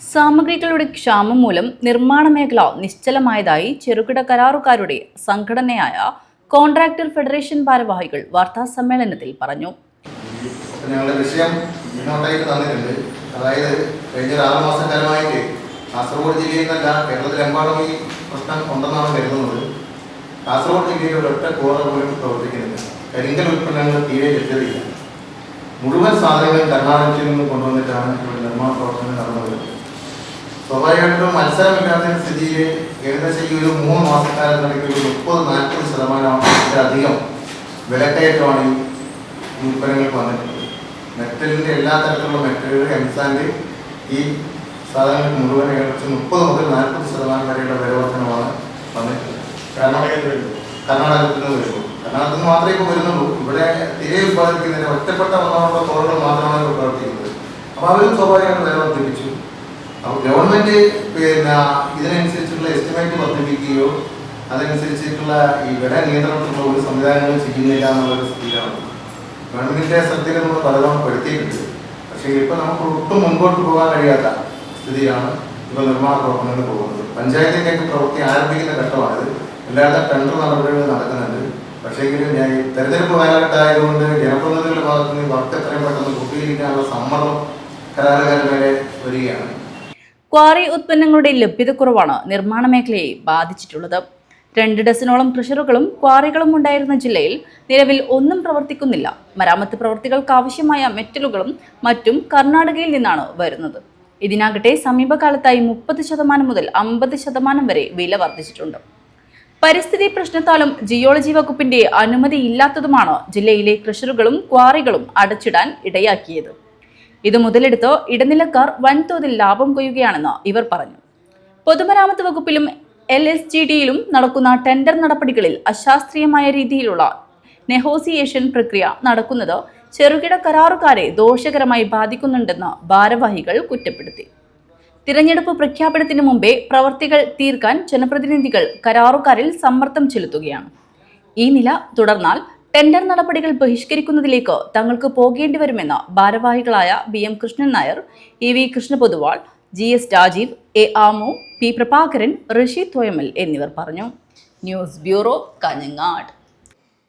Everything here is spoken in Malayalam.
സാമഗ്രികളുടെ ക്ഷാമം മൂലം നിർമ്മാണ മേഖല നിശ്ചലമായതായി ചെറുകിട കരാറുകാരുടെ സംഘടനയായ കോൺട്രാക്ടർ ഫെഡറേഷൻ ഭാരവാഹികൾ വാർത്താ സമ്മേളനത്തിൽ പറഞ്ഞു. ഞങ്ങളുടെ വിഷയം മുന്നോട്ടായിട്ട് തന്നിട്ടുണ്ട്. അതായത് കഴിഞ്ഞ ആറ് മാസക്കാലമായിട്ട് കാസർഗോഡ് ജില്ലയിൽ നിന്നല്ല കേരളത്തിലെമ്പാടും ഈ പ്രശ്നം ഉണ്ടെന്നാണ് കരുതുന്നത്. കാസർഗോഡ് ജില്ലയിൽ ഒരൊറ്റ കോറ പോലും പ്രവർത്തിക്കുന്നില്ല. കരിങ്കൽ ഉൽപ്പന്നങ്ങൾ തീരെ ലഭ്യതയില്ല. മുഴുവൻ സാധനങ്ങളും കർണാടകത്തിൽ നിന്ന് കൊണ്ടുവന്നിട്ടാണ് ഇവിടെ നിർമ്മാണ പ്രവർത്തനങ്ങൾ നടന്നു സ്വാഭാവികമായിട്ടും മത്സരമില്ലാത്ത സ്ഥിതിയിൽ ഏകദേശം ഈ ഒരു മൂന്ന് മാസക്കാലത്തിനിടയ്ക്ക് ഒരു മുപ്പത് നാൽപ്പത് ശതമാനത്തിലധികം വിലക്കയറ്റമാണ് ഈ ഉൽപ്പന്നങ്ങൾക്ക് വന്നിട്ടുള്ളത്. മെറ്റലിന്റെ എല്ലാ തരത്തിലുള്ള മെറ്റലുകൾ എംസാൻഡ് ഈ സാധനങ്ങൾക്ക് മുഴുവൻ ഏകദേശം മുപ്പത് മുതൽ നാൽപ്പത് ശതമാനം വരെയുള്ള വിലവർദ്ധനമാണ് വന്നിട്ടുള്ളത്. കാരണം കർണാടകത്തിൽ നിന്ന് വരുള്ളൂ കർണാടകത്തിൽ നിന്ന് മാത്രമേ ഇപ്പോൾ വരുന്നുള്ളൂ. ഇവിടെ തിരികെ ഉത്പാദിപ്പിക്കുന്നതിന് ഒറ്റപ്പെട്ട ഒന്നാമത്തെ തോറുകൾ മാത്രമാണ് പ്രവർത്തിക്കുന്നത് അപ്പോൾ അവരും സ്വാഭാവികമായിട്ട് വില ഗവൺമെന്റ് പിന്നെ ഇതിനനുസരിച്ചുള്ള എസ്റ്റിമേറ്റ് വർദ്ധിപ്പിക്കുകയോ അതനുസരിച്ചിട്ടുള്ള ഈ വില നിയന്ത്രണത്തിലുള്ള ഒരു സംവിധാനങ്ങളും ചെയ്യുന്നില്ല എന്നുള്ളൊരു സ്ഥിതിയാണ് ഗവൺമെന്റിന്റെ ശ്രദ്ധയിൽ നമ്മൾ പലതവണ പെടുത്തിയിട്ടുണ്ട്. പക്ഷേ ഇപ്പൊ നമുക്ക് ഒട്ടും മുൻപോട്ട് പോകാൻ കഴിയാത്ത സ്ഥിതിയാണ് ഇപ്പൊ നിർമ്മാണ പ്രവർത്തനങ്ങൾ പോകുന്നത്. പഞ്ചായത്തിലേക്ക് പ്രവൃത്തി ആരംഭിക്കുന്ന ഘട്ടമാണിത്. എല്ലായിടത്തും ടെൻഡർ നടപടികൾ നടക്കുന്നുണ്ട്. പക്ഷേ ഞാൻ തെരഞ്ഞെടുപ്പ് കാലഘട്ടമായതുകൊണ്ട് ജനപ്രതിനിധികളുടെ ഭാഗത്ത് നിന്ന് വർക്ക് എത്രയും പെട്ടെന്ന് പൂർത്തീകരിക്കാനുള്ള സമ്മർദ്ദം കരാറുകാരുടെ മേലെ വരികയാണ്. ക്വാറി ഉത്പന്നങ്ങളുടെ ലഭ്യതക്കുറവാണ് നിർമ്മാണ മേഖലയെ ബാധിച്ചിട്ടുള്ളത്. രണ്ട് ഡസനോളം ക്രഷറുകളും ക്വാറികളും ഉണ്ടായിരുന്ന ജില്ലയിൽ നിലവിൽ ഒന്നും പ്രവർത്തിക്കുന്നില്ല. മരാമത്ത് പ്രവർത്തികൾക്ക് ആവശ്യമായ മെറ്റലുകളും മറ്റും കർണാടകയിൽ നിന്നാണ് വരുന്നത്. ഇതിനാകട്ടെ സമീപകാലത്തായി മുപ്പത് ശതമാനം മുതൽ അമ്പത് ശതമാനം വരെ വില വർദ്ധിച്ചിട്ടുണ്ട്. പരിസ്ഥിതി പ്രശ്നത്താലും ജിയോളജി വകുപ്പിന്റെ അനുമതി അനുമതിയില്ലാത്തതുമാണ് ജില്ലയിലെ ക്രഷറുകളും ക്വാറികളും അടച്ചിടാൻ ഇടയാക്കിയത്. ഇത് മുതലെടുത്ത് ഇടനിലക്കാർ വൻതോതിൽ ലാഭം കൊയ്യുകയാണെന്ന് ഇവർ പറഞ്ഞു. പൊതുമരാമത്ത് വകുപ്പിലും എൽ എസ് ജി ഡിയിലും നടക്കുന്ന ടെൻഡർ നടപടികളിൽ അശാസ്ത്രീയമായ രീതിയിലുള്ള നെഹോസിയേഷൻ പ്രക്രിയ നടക്കുന്നത് ചെറുകിട കരാറുകാരെ ദോഷകരമായി ബാധിക്കുന്നുണ്ടെന്ന് ഭാരവാഹികൾ കുറ്റപ്പെടുത്തി. തിരഞ്ഞെടുപ്പ് പ്രഖ്യാപനത്തിന് മുമ്പേ പ്രവർത്തികൾ തീർക്കാൻ ജനപ്രതിനിധികൾ കരാറുകാരിൽ സമ്മർദ്ദം ചെലുത്തുകയാണ്. ഈ നില തുടർന്നാൽ ടെൻഡർ നടപടികൾ ബഹിഷ്കരിക്കുന്നതിലേക്ക് തങ്ങൾക്ക് പോകേണ്ടി വരുമെന്ന് ഭാരവാഹികളായ B M Krishnan Nair E V Krishnapoduval G S Rajeev A Amu P Prabhakaran Rishi Thoyamal എന്നിവർ പറഞ്ഞു. News bureau Kanhangad.